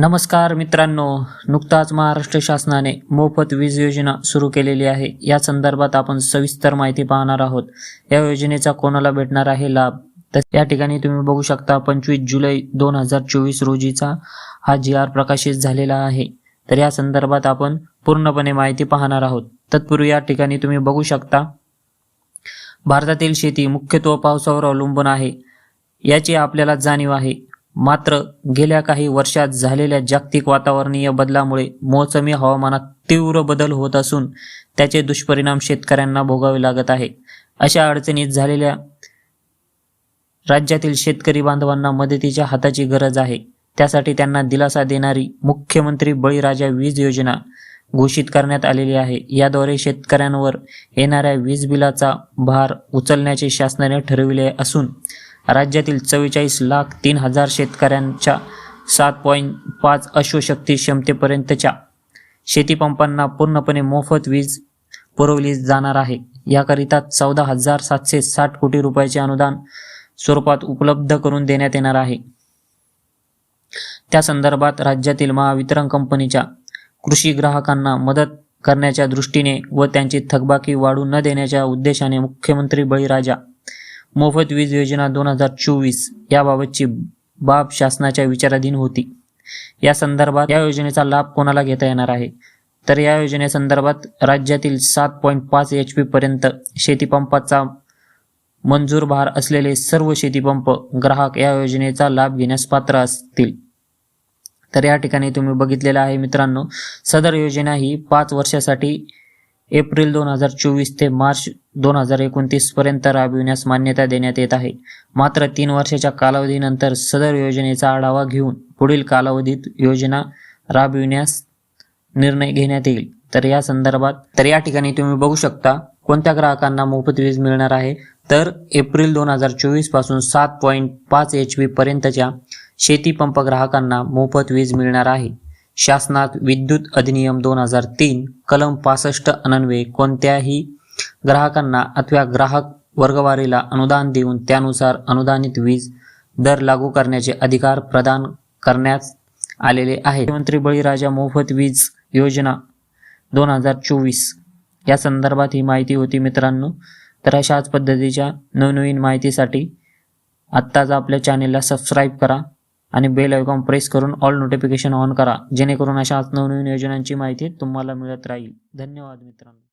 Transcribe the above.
नमस्कार मित्रांनो नुकताच महाराष्ट्र शासनाने मोफत वीज योजना सुरू केलेली आहे. या संदर्भात आपण सविस्तर माहिती पाहणार आहोत. या योजनेचा कोणाला भेटणार आहे लाभ? तर या ठिकाणी तुम्ही बघू शकता पंचवीस जुलै दोन हजार चोवीस रोजीचा हा जी आर प्रकाशित झालेला आहे. तर या संदर्भात आपण पूर्णपणे माहिती पाहणार आहोत. तत्पूर्वी या ठिकाणी तुम्ही बघू शकता भारतातील शेती मुख्यत्व पावसावर अवलंबून आहे. याची आपल्याला जाणीव आहे. मात्र गेल्या काही वर्षात झालेल्या जागतिक वातावरणीय बदलामुळे मोसमी हवामानात तीव्र बदल होत असून त्याचे दुष्परिणाम शेतकऱ्यांना भोगावे लागत आहे. अशा अडचणीत झालेल्या राज्यातील शेतकरी बांधवांना मदतीच्या हाताची गरज आहे. त्यासाठी त्यांना दिलासा देणारी मुख्यमंत्री बळीराजा वीज योजना घोषित करण्यात आलेली आहे. याद्वारे शेतकऱ्यांवर येणाऱ्या वीज बिलाचा भार उचलण्याचे शासनाने ठरविले असून राज्यातील चव्वेचाळीस लाख तीन हजार शेतकऱ्यांच्या सात पॉईंट पाच अश्वशक्ती क्षमतेपर्यंतच्या शेतीपंपांना पूर्णपणे मोफत वीज पुरवली जाणार आहे. याकरिता चौदा हजार सातशे साठ कोटी रुपयाचे अनुदान स्वरूपात उपलब्ध करून देण्यात येणार आहे. त्या संदर्भात राज्यातील महावितरण कंपनीच्या कृषी ग्राहकांना मदत करण्याच्या दृष्टीने व त्यांची थकबाकी वाढू न देण्याच्या उद्देशाने मुख्यमंत्री बळीराजा मोफत वीज योजना दोन हजार चोवीस याबाबतची बाब शासनाच्या विचाराधीन होती. या संदर्भात या योजनेचा लाभ कोणाला घेता येणार आहे? तर या योजनेसंदर्भात राज्यातील सात पॉईंट पाच एच पी पर्यंत शेतीपंपाचा मंजूर भार असलेले सर्व शेतीपंप ग्राहक या योजनेचा लाभ घेण्यास पात्र असतील. तर या ठिकाणी तुम्ही बघितलेलं आहे मित्रांनो सदर योजना ही पाच वर्षासाठी एप्रिल दोन हजार चोवीस ते मार्च दोन हजार एकोणतीस पर्यंत राबविण्यास मान्यता देण्यात येत आहे. मात्र तीन वर्षाच्या कालावधीनंतर सदर योजनेचा आढावा घेऊन पुढील कालावधीत योजना राबविण्यास निर्णय घेण्यात येईल. तर या संदर्भात तर या ठिकाणी तुम्ही बघू शकता कोणत्या ग्राहकांना मोफत वीज मिळणार आहे? तर एप्रिल दोन हजार चोवीसपासून सात पॉईंट पाच एच पी पर्यंतच्या शेतीपंप ग्राहकांना मोफत वीज मिळणार आहे. शासनात विद्युत अधिनियम दोन हजार तीन कलम पासष्ट अनन्वये कोणत्याही ग्राहकांना अथवा ग्राहक वर्गवारीला अनुदान देऊन त्यानुसार अनुदानित वीज दर लागू करण्याचे अधिकार प्रदान करण्यात आलेले आहे मुख्यमंत्री बळीराजा मोफत वीज योजना दोन हजार चोवीस. या संदर्भात ही माहिती होती मित्रांनो. तर अशाच पद्धतीच्या नवनवीन माहितीसाठी आत्ताच आपल्या चॅनेलला सबस्क्राईब करा आणि बेल आयकॉन प्रेस करून ऑल नोटिफिकेशन ऑन करा जेणेकरून अशाच नवनवीन योजनांची माहिती तुम्हाला मिळत राहील. धन्यवाद मित्रांनो.